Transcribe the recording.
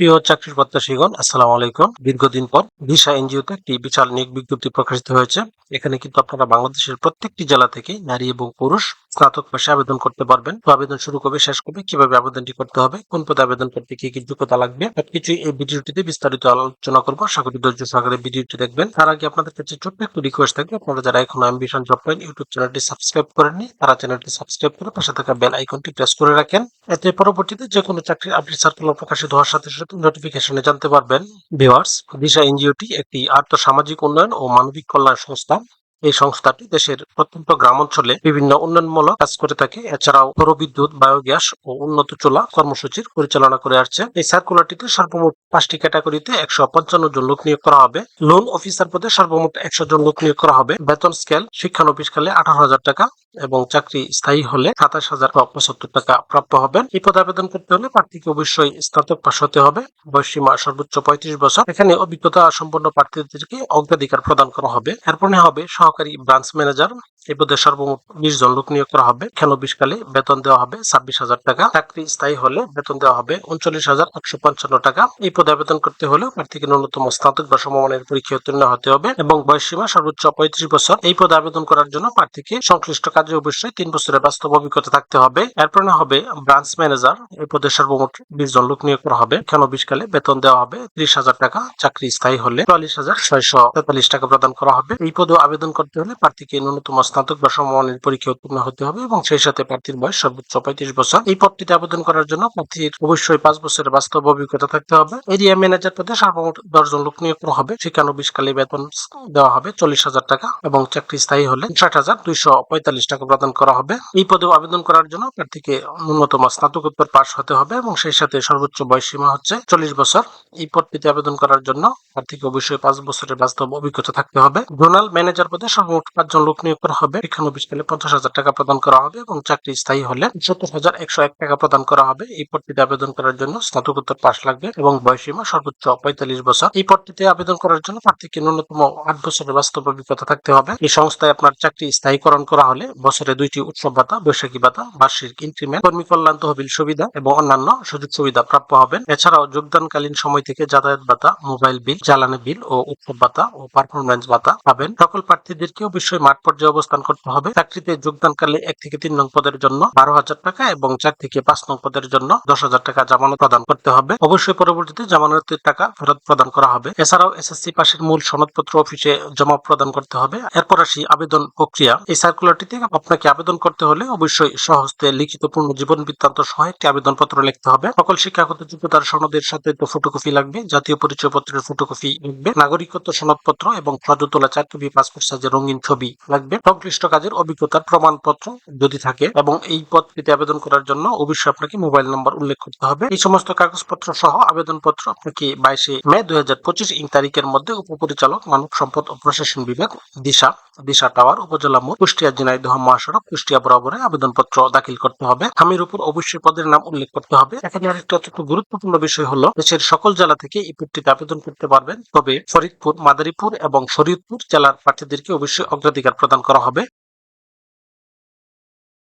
প্রিয় চাকরির প্রত্যাশীগণ, আসসালামু আলাইকুম। দীর্ঘদিন পর ভিসা এনজিওতে একটি বিশাল নিয়োগ বিজ্ঞপ্তি প্রকাশিত হয়েছে। এখানে কিন্তু আপনারা বাংলাদেশের প্রত্যেকটি জেলা থেকে নারী এবং পুরুষ স্নাতক পাশে আবেদন করতে পারবেন। তো আবেদন শুরু কবে, শেষ কবে, কীভাবে আবেদনটি করতে হবে, কোন পদে আবেদন করতে কি কি যোগ্যতা লাগবে, সবকিছু এই ভিডিওটিতে বিস্তারিত আলোচনা করব। আশা করি ধৈর্য সহকারে ভিডিওটি দেখবেন। তার আগে আপনাদের কাছে ছোট্ট একটু রিকোয়েস্ট থাকবে। আপনারা যারা এখন অ্যাম্বিশন জব পয়েন্ট ইউটিউব চ্যানেলটি সাবস্ক্রাইব করেননি, তারা চ্যানেলটি সাবস্ক্রাইব করে পাশে থাকা বেল আইকনটি প্রেস করে রাখেন। এতে পরবর্তীতে যে কোনো চাকরির আপডেট সার্কুলার প্রকাশিত হওয়ার সাথে সাথে নোটিফিকেশনে জানতে পারবেন। ভিওয়ার্স দিশা এনজিওটি একটি আর্থ সামাজিক উন্নয়ন ও মানবিক কল্যাণ সংস্থা। এই সংস্থাটি দেশের প্রত্যন্ত গ্রাম অঞ্চলে বিভিন্ন উন্নয়নমূলক কাজ করে থাকে। এছাড়াও সৌরবিদ্যুৎ, বায়োগ্যাস ও উন্নত চুলা কর্মসূচির পরিচালনা করে আসছে। এই সার্কুলারটিতে সর্বমোট পাঁচটি ক্যাটাগরিতে একশো পঞ্চান্ন জন লোক নিয়োগ করা হবে। লোন অফিসার পদে সর্বমোট একশো জন লোক নিয়োগ করা হবে। বেতন স্কেল শিক্ষানবিশকালে আঠারো হাজার টাকা এবং চাকরি স্থায়ী হলে সাতাশ হাজার পঁচাত্তর টাকা প্রাপ্য হবেন এই পদে আবেদন করতে হলে প্রার্থীকে অবশ্যই স্নাতক পাশ হতে হবে। বয়সীমা সর্বোচ্চ পঁয়ত্রিশ বছর। এখানে অভিজ্ঞতা সম্পন্ন প্রার্থীদেরকে অগ্রাধিকার প্রদান করা হবে। এরপরে হবে সহকারী ব্রাঞ্চ ম্যানেজার এই পদে সর্বমোট বিশ জন লোক নিয়োগ করা হবে। খেয়ানব্বিশ কালে বেতন দেওয়া হবে ছাব্বিশ হাজার টাকা। চাকরি স্থায়ী হলে বেতন দেওয়া হবে উনচল্লিশ হাজার আটশো পঞ্চান্ন টাকা। এই পদে আবেদন করতে হলে প্রার্থীকে ন্যূনতম স্নাতক বা সমমানের পরীক্ষা উত্তীর্ণ হতে হবে এবং বয়সীমা সর্বোচ্চ পঁয়ত্রিশ বছর। এই পদে আবেদন করার জন্য প্রার্থীকে সংশ্লিষ্ট কাজে অবশ্যই তিন বছরের বাস্তব অভিজ্ঞতা থাকতে হবে। এরপর না হবে ব্রাঞ্চ ম্যানেজার। এই পদে সর্বমোট বিশ জন লোক নিয়োগ করা হবে। খেয়ানব্বিশ কালে বেতন দেওয়া হবে ত্রিশ হাজার টাকা। চাকরি স্থায়ী হলে চুয়াল্লিশ হাজার ছয়শো তেতাল্লিশ টাকা প্রদান করা হবে। এই পদে আবেদন করতে হলে প্রার্থীকে ন্যূনতম স্নাতক বা সমমানের পরীক্ষা উত্তীর্ণ হতে হবে এবং সেই সাথে প্রার্থীর বয়স সর্বোচ্চ পঁয়ত্রিশ বছর। এই পদটিতে আবেদন করার জন্য প্রার্থীর অবশ্যই পাঁচ বছরের বাস্তব অভিজ্ঞতা থাকতে হবে। এরিয়া ম্যানেজার পদে সর্বমোট দশজন লোক নিয়োগ করা হবে। শিক্ষানবিশ কালে বেতন দেওয়া হবে চল্লিশ হাজার টাকা এবং চাকরি স্থায়ী হলে ষাট হাজার দুইশো পঁয়তাল্লিশ টাকা প্রদান করা হবে। এই পদে আবেদন করার জন্য প্রার্থীকে ন্যূনতম স্নাতকোত্তর পাশ হতে হবে এবং সেই সাথে সর্বোচ্চ বয়স সীমা হচ্ছে চল্লিশ বছর। এই পদটিতে আবেদন করার জন্য প্রার্থীকে অবশ্যই পাঁচ বছরের বাস্তব অভিজ্ঞতা থাকতে হবে। জোনাল ম্যানেজার পদে সর্বমোট পাঁচজন লোক নিয়োগ করা হবে। শিক্ষানবিশ কালে পঞ্চাশ হাজার টাকা প্রদান করা হবে এবং চাকরি স্থায়ী হলে সত্তর হাজার একশো এক টাকা প্রদান করা হবে। এই পদটিতে আবেদন করার জন্য স্নাতকোত্তর পাশ লাগবে এবং বয়সীমা সর্বোচ্চ পঁয়তাল্লিশ বছর। এই পদটিতে আবেদন করার জন্য প্রার্থীকে ন্যূনতম আট বছরের বাস্তব অভিজ্ঞতা থাকতে হবে। এই সংস্থায় আপনার চাকরি স্থায়ীকরণ করা হলে বছরে দুইটি উৎসব ভাতা, বৈশাখী ভাতা, বার্ষিক ইনক্রিমেন্ট, কর্মী কল্যাণ তহবিল সুবিধা এবং অন্যান্য সুযোগ সুবিধা প্রাপ্য হবেন। এছাড়াও যোগদানকালীন সময় থেকে যাতায়াত ভাতা, মোবাইল বিল, জ্বালানি বিল ও উৎসব ভাতা ও পারফরমেন্স ভাতা পাবেন। সকল প্রার্থীদেরকে অবশ্যই মাঠ পর্যায়ে অবস্থান করতে হবে। চাকরিতে যোগদানকালে এক থেকে তিন নং পদের জন্য বারো হাজার টাকা এবং চার থেকে পাঁচ নং পদের জন্য দশ হাজার টাকা জামানত প্রদান করতে হবে। অবশ্যই পরবর্তীতে জামানতের টাকা ফেরত প্রদান করা হবে। এছাড়াও এসএসসি পাশের মূল সনদপত্র অফিসে জমা প্রদান করতে হবে। এরপর আসি আবেদন প্রক্রিয়া। এই সার্কুলারটিতে আপনাকে আবেদন করতে হলে অবশ্যই সহজতে লিখিত পূর্ণ জীবন বৃত্তান্ত সহ একটি আবেদন পত্র লিখতে হবে। সকল শিক্ষাগত যোগ্যতার সনদের সাথে তো ফটোকপি লাগবে, জাতীয় পরিচয় পত্রের ফটোকপি লাগবে, নাগরিকত্ব সনদপত্র এবং ফটো তোলা চার কপি পাসপোর্ট সাইজের রঙিন ছবি লাগবে। সংশ্লিষ্ট কাজের অভিজ্ঞতার প্রমাণপত্র যদি থাকে এবং এই পদটিতে আবেদন করার জন্য অবশ্যই আপনাকে মোবাইল নম্বর উল্লেখ করতে হবে। এই সমস্ত কাগজপত্র সহ আবেদনপত্র আপনাকে বাইশে মে দুই হাজার পঁচিশ ইং তারিখের মধ্যে উপপরিচালক মানব সম্পদ ও প্রশাসন বিভাগ দিশা দিশা টাওয়ার উপজেলা মোড় কুষ্টিয়া ঝিনাইদহ মহাসড়ক কুষ্টিয়া বরাবরে আবেদনপত্র দাখিল করতে হবে। স্বামীর উপর অবশ্যই পদের নাম উল্লেখ করতে হবে। এখানে আরেকটা অত্যন্ত গুরুত্বপূর্ণ বিষয় হলো, দেশের সকল জেলা থেকে এই পদটিতে আবেদন করতে পারবেন। তবে ফরিদপুর, মাদারীপুর এবং শরীয়তপুর জেলার প্রার্থীদেরকে অবশ্যই অগ্রাধিকার প্রদান করা হবে।